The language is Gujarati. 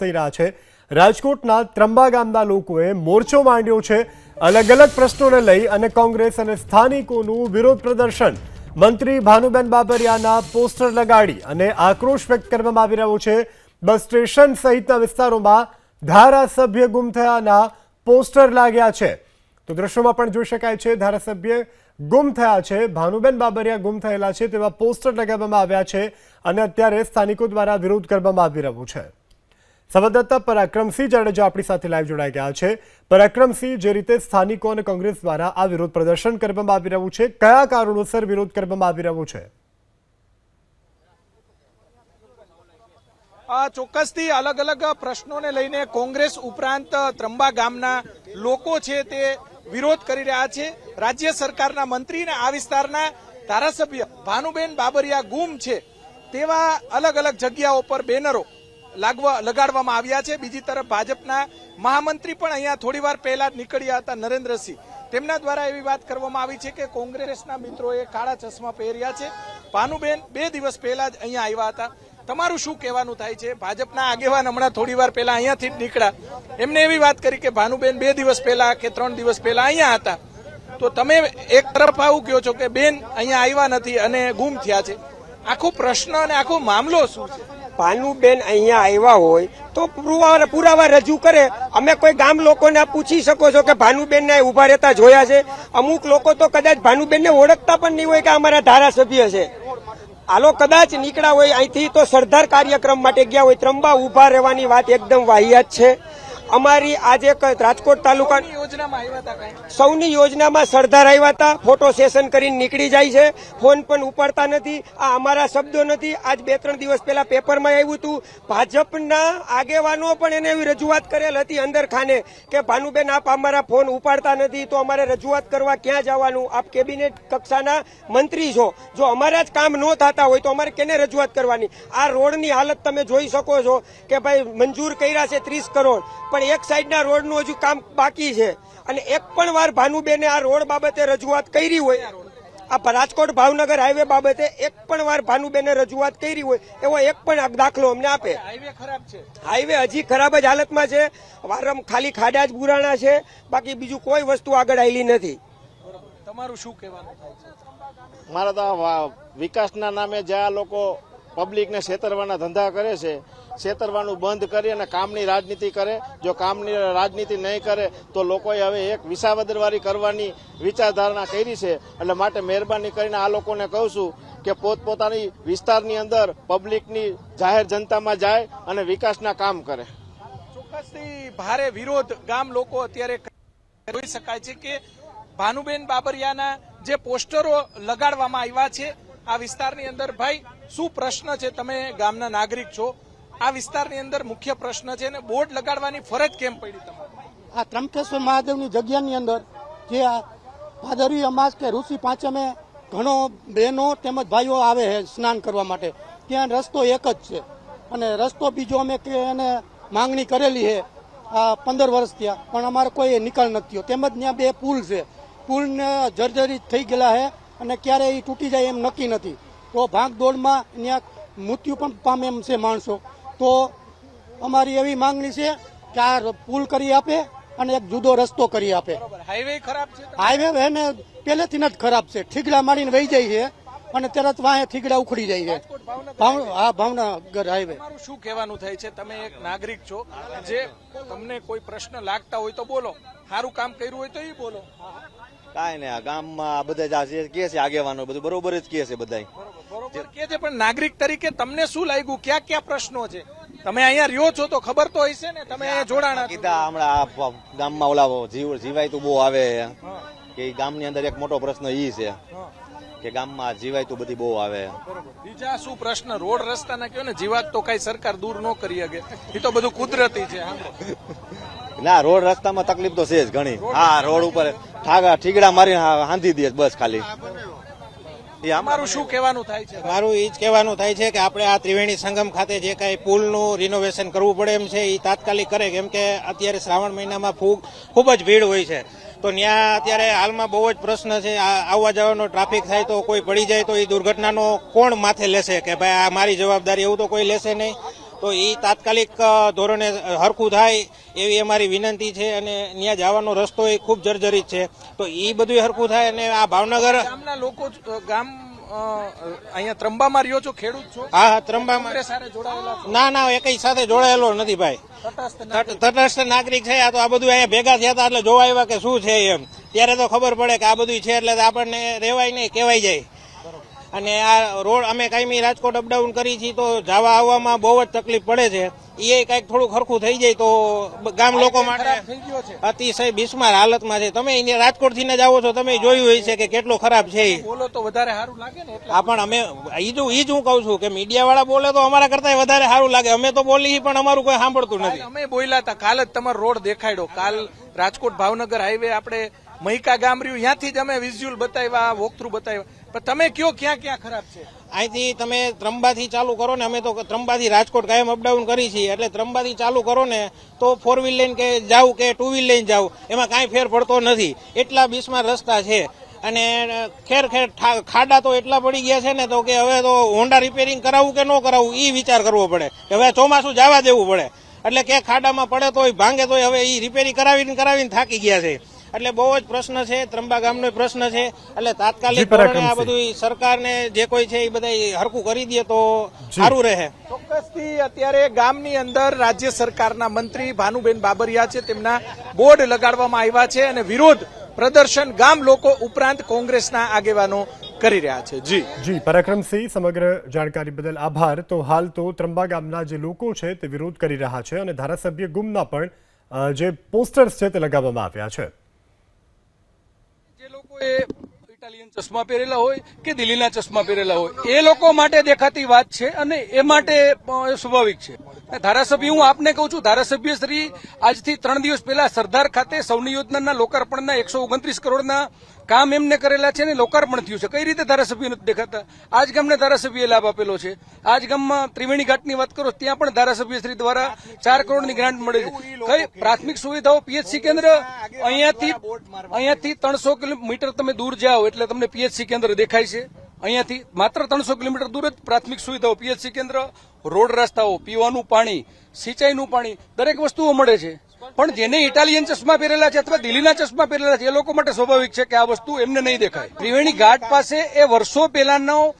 થઈ રહ્યા છે. રાજકોટના ત્રંબા ગામના લોકોએ મોરચો માંડ્યો છે. અલગ અલગ પ્રશ્નોને લઈ અને કોંગ્રેસ અને સ્થાનિકોનું વિરોધ પ્રદર્શન. મંત્રી ભાનુબેન બાબરિયાના પોસ્ટર લગાડી અને આક્રોશ વ્યક્ત કરવામાં આવી રહ્યો છે. બસ સ્ટેશન સહિતના વિસ્તારોમાં ધારાસભ્ય ગુમ થયાના પોસ્ટર લાગ્યા છે. તો દ્રશ્યોમાં પણ જોઈ શકાય છે, ધારાસભ્ય ગુમ થયા છે, ભાનુબેન બાબરિયા ગુમ થયેલા છે તેવા પોસ્ટર લગાવવામાં આવ્યા છે અને અત્યારે સ્થાનિકો દ્વારા વિરોધ કરવામાં આવી રહ્યો છે. સંવાદદાતા પરાક્રમસિંહ જાડેજા આપણી સાથે લાઈવ જોડાઈ ગયા છે. પરાક્રમસિંહ, જે રીતે સ્થાનિકો અને કોંગ્રેસ દ્વારા આ વિરોધ પ્રદર્શન કરવામાં આવી રહ્યું છે, કયા કારણોસર વિરોધ કરવામાં આવી રહ્યો છે? ચોક્કસથી અલગ અલગ પ્રશ્નોને લઈને કોંગ્રેસ ઉપરાંત ત્રંબા ગામના લોકો છે તે વિરોધ કરી રહ્યા છે. રાજ્ય સરકારના મંત્રી આ વિસ્તારના ધારાસભ્ય ભાનુબેન બાબરિયા ગુમ છે તેવા અલગ અલગ જગ્યાઓ પર બેનરો લાગવા લગાડવામાં આવ્યા છે. બીજી તરફ ભાજપના મહામંત્રી પણ અહીંયા થોડી વાર પહેલા નીકળ્યા હતા નરેન્દ્રસિંહ. તેમના દ્વારા એવી વાત કરવામાં આવી છે કે કોંગ્રેસના મિત્રોએ કાળા ચશ્મા પહેર્યા છે. ભાનુબેન બે દિવસ પહેલા જ અહીંયા આવ્યા હતા. તમારું શું કહેવાનું થાય છે? ભાજપના આગેવાન હમણાં થોડી વાર પહેલા અહીંયાથી જ નીકળ્યા. એમને એવી વાત કરી કે ભાનુબેન બે દિવસ પહેલા કે ત્રણ દિવસ પહેલા અહીંયા હતા. તો તમે એક તરફ આવું કહો છો કે બેન અહીંયા આવ્યા નથી અને ગુમ થયા છે. આખો પ્રશ્ન અને આખો મામલો શું છે? ભાનુબેન અહીંયા આવ્યા હોય તો પુરાવા રજૂ કરે. અમે કોઈ ગામ લોકોને પૂછી શકો છો કે ભાનુબેન ને ઊભા રહેતા જોયા છે. અમુક લોકો તો કદાચ ભાનુબેન ને ઓળખતા પણ નહીં હોય કે અમારા ધારાસભ્ય છે. આલો કદાચ નીકળ્યા હોય, અહીંથી તો સરદાર કાર્યક્રમ માટે ગયા હોય, ત્રંબા ઊભા રહેવાની વાત એકદમ વાહિયાત છે. અમારી આજે રાજકોટ તાલુકા યોજનામાં આવ્યા હતા સૌની યોજનામાં સરદાર આવ્યા હતા. ફોટો સેશન કરીને નીકળી જાય છે. ફોન પણ ઉપાડતા નથી. આ અમારા શબ્દો નથી. આજ બે ત્રણ દિવસ પહેલા પેપરમાં આવ્યું હતું. ભાજપના આગેવાનો પણ એને એવી રજૂઆત કરેલ હતી અંદર ખાને કે ભાનુબેન આપ અમારા ફોન ઉપાડતા નથી તો અમારે રજૂઆત કરવા ક્યાં જવાનું? આપ કેબિનેટ કક્ષાના મંત્રી છો. જો અમારા જ કામ ન થતા હોય તો અમારે કેને રજૂઆત કરવાની? આ રોડની હાલત તમે જોઈ શકો છો કે ભાઈ મંજૂર કર્યા છે ત્રીસ કરોડ. પણ એક સાઈડના રોડનું હજુ કામ બાકી છે. અને એક પણ વાર ભાનુબેને આ રોડ બાબતે રજૂઆત કરી હોય આ રાજકોટ ભાવનગર હાઈવે બાબતે એક પણ વાર ભાનુબેને રજૂઆત કરી હોય એવો એક પણ દાખલો અમને આપે. હાઈવે ખરાબ છે. હાઈવે હજી ખરાબ જ હાલતમાં છે. વારમ ખાલી ખાડા જ બુરાણા છે. બાકી બીજું કોઈ વસ્તુ આગળ આવેલી નથી. તમારું શું કહેવાનું મારા તો વા- વિકાસના નામે જ્યાં લોકો પબ્લિકને છેતરવાના ધંધા કરે છે, છેતરવાનું બંધ કરી અને કામની રાજનીતિ કરે. જો કામની રાજનીતિ નહીં કરે, તો લોકોએ હવે એક વિસાવદરવારી કરવાની વિચારધારણા કરી છે. એટલે માટે મહેરબાની કરીને આ લોકોને કહું છું કે પોતપોતાની વિસ્તારની અંદર પબ્લિકની જાહેર જનતામાં જાય અને વિકાસના કામ કરે. ચોક્કસથી ભારે વિરોધ ગામ લોકો અત્યારે જોઈ શકાય છે કે ભાનુબેન બાબરિયાના જે પોસ્ટરો લગાડવામાં આવ્યા છે આ વિસ્તારની અંદર ભાઈ શું પ્રશ્ન છે? તમે ગામના નાગરિક છો. આ વિસ્તારની અંદર મુખ્ય પ્રશ્ન છે અને બોર્ડ લગાડવાની ફરજ કેમ પડી તમારે? આ ત્રંબકેશ્વર મહાદેવની જગ્યાની અંદર જે આ ભાદરવી અમાસ કે ઋષિ પાંચમે ઘણો બહેનો તેમજ ભાઈઓ આવે છે સ્નાન કરવા માટે. ત્યાં રસ્તો એક જ છે. અને રસ્તો બીજો અમે એને માંગણી કરેલી છે આ પંદર વર્ષ ત્યાં પણ અમારે કોઈ નિકાલ નથી થયો. તેમજ ત્યાં બે પુલ છે. પુલને જર્જરિત થઈ ગયેલા છે. અને ક્યારે એ તૂટી જાય એમ નક્કી નથી. તો ભાગદોડમાં ત્યાં મૃત્યુ પણ પામે એમ છે માણસો. તો અમારી એવી માંગણી છે કે આ પુલ કરી આપે અને એક જુદો રસ્તો કરી આપે. હાઈવે ખરાબ છે હાઈવે એને પહેલેથી જ ખરાબ છે. ઠીકડા મારીને વહી જાય છે અને તરત વાહે ઠીકડા ઉખડી જાય છે. હા ભાવનગર હાઈવે તમારું શું કહેવાનું થાય છે? તમે એક નાગરિક છો જે તમને કોઈ પ્રશ્ન લાગતા હોય તો બોલો. સારું કામ કર્યું હોય તો એ બોલો. કાંઈ નહીં આ ગામમાં આ બધા જ જે છે આગેવાનો બધું બરોબર જ કે છે બધા બરોબર કે છે પણ નાગરિક તરીકે તમને શું લાગ્યું? ક્યાં ક્યાં પ્રશ્નો છે? તમે અહીંયા રહ્યો છો તો ખબર તો હશે ને તમે અહીંયા જોડાણા કીધા હમણાં આ ગામમાં ઓલા જીવ જીવાય તો બહુ આવે. કે ગામની અંદર એક મોટો પ્રશ્ન ઈ છે. કે ગામમાં જીવાય તો બધી બહુ આવે. બીજા શું પ્રશ્ન? રોડ રસ્તાના કયો ને? જીવાત તો કઈ સરકાર દૂર ન કરી શકે. એ તો બધું કુદરતી છે ના રોડ રસ્તામાં તકલીફ તો છે જ ઘણી. હા રોડ ઉપર ઠાગા ઠીગડા મારીને હા- હાંધી દે બસ ખાલી. અમારું શું કહેવાનું થાય છે? મારું એ જ કહેવાનું થાય છે કે આપણે આ ત્રિવેણી સંગમ ખાતે જે કાંઈ પુલનું રિનોવેશન કરવું પડે એમ છે એ તાત્કાલિક કરે, કેમ કે અત્યારે શ્રાવણ મહિનામાં ફૂગ ખૂબ જ ભીડ હોય છે. તો ત્યાં અત્યારે હાલમાં બહુ જ પ્રશ્ન છે આવવા જવાનો ટ્રાફિક થાય તો કોઈ પડી જાય તો એ દુર્ઘટનાનો કોણ માથે લેશે? કે ભાઈ આ મારી જવાબદારી એવું તો કોઈ લેશે નહીં? તો એ તાત્કાલિક ધોરણે હરખું થાય એવી અમારી વિનંતી છે અને ત્યાં જવાનો રસ્તો એ ખૂબ જર્જરિત છે. તો એ બધું હરખું થાય અને આ ભાવનગર ગામના લોકો ગામ અહીંયા ત્રંબામાં રહ્યો છો ખેડૂત છો? હા હા ત્રંબામાં ના ના એકઈ સાથે જોડાયેલો નથી ભાઈ. તટસ્થ નાગરિક. છે આ તો આ બધું અહીંયા ભેગા થયા હતા એટલે જોવા આવ્યા કે શું છે એમ. ત્યારે તો ખબર પડે કે આ બધું છે એટલે આપણને રેવાય નહીં કહેવાય જાય. અને આ રોડ અમે કાયમી રાજકોટ અપડાઉન કરી છીએ તો જવા આવવામાં બહુ જ તકલીફ પડે છે. એ કંઈક થોડું ખરખું થઈ જાય તો ગામ લોકો માટે અતિશય બિસ્માર હાલતમાં છે. તમે અહીંયા રાજકોટથી જ આવો છો તમે જોયું હોય છે કે કેટલો ખરાબ છે બોલો તો વધારે સારું લાગે ને હા પણ અમે ઈ જ હું કઉ છું કે મીડિયા વાળા બોલે તો અમારા કરતા વધારે સારું લાગે. અમે તો બોલી પણ અમારું કોઈ સાંભળતું નથી. અમે બોલ્યા હતા કાલ જ તમારો રોડ દેખાડ્યો. કાલ રાજકોટ ભાવનગર હાઈવે આપણે મહિકા ગામ રહ્યું ત્યાંથી જ અમે વિઝ્યુઅલ બતાવ્યા વોક થ્રુ બતાવ્યા. પણ તમે કયો ક્યાં ક્યાં ખરાબ છે? અહીંથી તમે ત્રંબાથી ચાલુ કરો ને અમે તો ત્રંબાથી રાજકોટ કાયમ અપડાઉન કરી છીએ. એટલે ત્રંબાથી ચાલુ કરો ને તો ફોર વ્હીલ લઈને કે જાવ કે ટુ વ્હીલ લઈને જાવ એમાં કાંઈ ફેર પડતો નથી. એટલા બીસમાં રસ્તા છે. અને ખેર ખેર ખાડા તો એટલા પડી ગયા છે ને તો કે હવે તો હોન્ડા રિપેરિંગ કરાવવું કે ન કરાવવું એ વિચાર કરવો પડે. કે હવે ચોમાસું જવા દેવું પડે. એટલે કે ખાડામાં પડે તોય, ભાંગે તોય હવે એ રિપેરિંગ કરાવીને કરાવીને થાકી ગયા છે. એટલે બહુ જ પ્રશ્ન છે ત્રંબા ગામનો પ્રશ્ન છે. એટલે તાત્કાલિક. ધોરણે આ બધું સરકારને જે કોઈ છે એ બધા હરકું કરી દે તો સારું રહે. ચોક્કસથી અત્યારે ગામની અંદર રાજ્ય સરકારના મંત્રી ભાનુબેન બાબરિયા છે તેમના બોર્ડ લગાડવામાં આવ્યા છે અને વિરોધ પ્રદર્શન ગામ લોકો ઉપરાંત કોંગ્રેસના આગેવાનો કરી રહ્યા છે. જી. જી પરાક્રમસિંહ સમગ્ર જાણકારી બદલ આભાર. તો હાલ તો ત્રંબા ગામના જે લોકો છે તે વિરોધ કરી રહ્યા છે અને ધારાસભ્ય ગુમના પણ જે પોસ્ટર્સ છે તે લગાવવામાં આવ્યા છે. લોકોએ ઇટાલિયન ચશ્મા પહેરેલા હોય કે દિલ્હીના ચશ્મા પહેરેલા હોય, એ લોકો માટે દેખાતી વાત છે અને એ માટે સ્વાભાવિક છે. ધારાસભ્ય, હું આપને કહું છું, ધારાસભ્ય શ્રી, આજથી ત્રણ દિવસ પહેલા સરદાર ખાતે સૌની યોજનાના લોકાર્પણના એકસો ઓગણત્રીસ કરોડના કામ એમને કરેલા છે ને લોકાર્પણ થયું છે. કઈ રીતે ધારાસભ્ય નથી દેખાતા? આજ ગામને ધારાસભ્યએ લાભ આપેલો છે. આજ ગામમાં ત્રિવેણી ઘાટની વાત કરો ત્યાં પણ ધારાસભ્ય શ્રી દ્વારા ચાર કરોડની ગ્રાન્ટ મળે છે. કઈ પ્રાથમિક સુવિધાઓ પીએચસી કેન્દ્ર? અહીંયાથી અહીંયાથી ત્રણસો કિલોમીટર તમે દૂર જાઓ એટલે તમને પીએચસી કેન્દ્ર દેખાય છે. અહીંયાથી માત્ર ત્રણસો કિલોમીટર દૂર જ પ્રાથમિક સુવિધાઓ. પીએચસી કેન્દ્ર રોડ રસ્તાઓ પીવાનું પાણી સિંચાઈનું પાણી દરેક વસ્તુઓ મળે છે. પણ જેને ઇટાલિયન ચશ્મા પહેરેલા છે અથવા દિલ્હીના ચશ્મા પહેરેલા છે એ લોકો માટે સ્વાભાવિક છે કે આ વસ્તુ એમને નહીં દેખાય. ત્રિવેણી ઘાટ પાસે એ વર્ષો પહેલાનો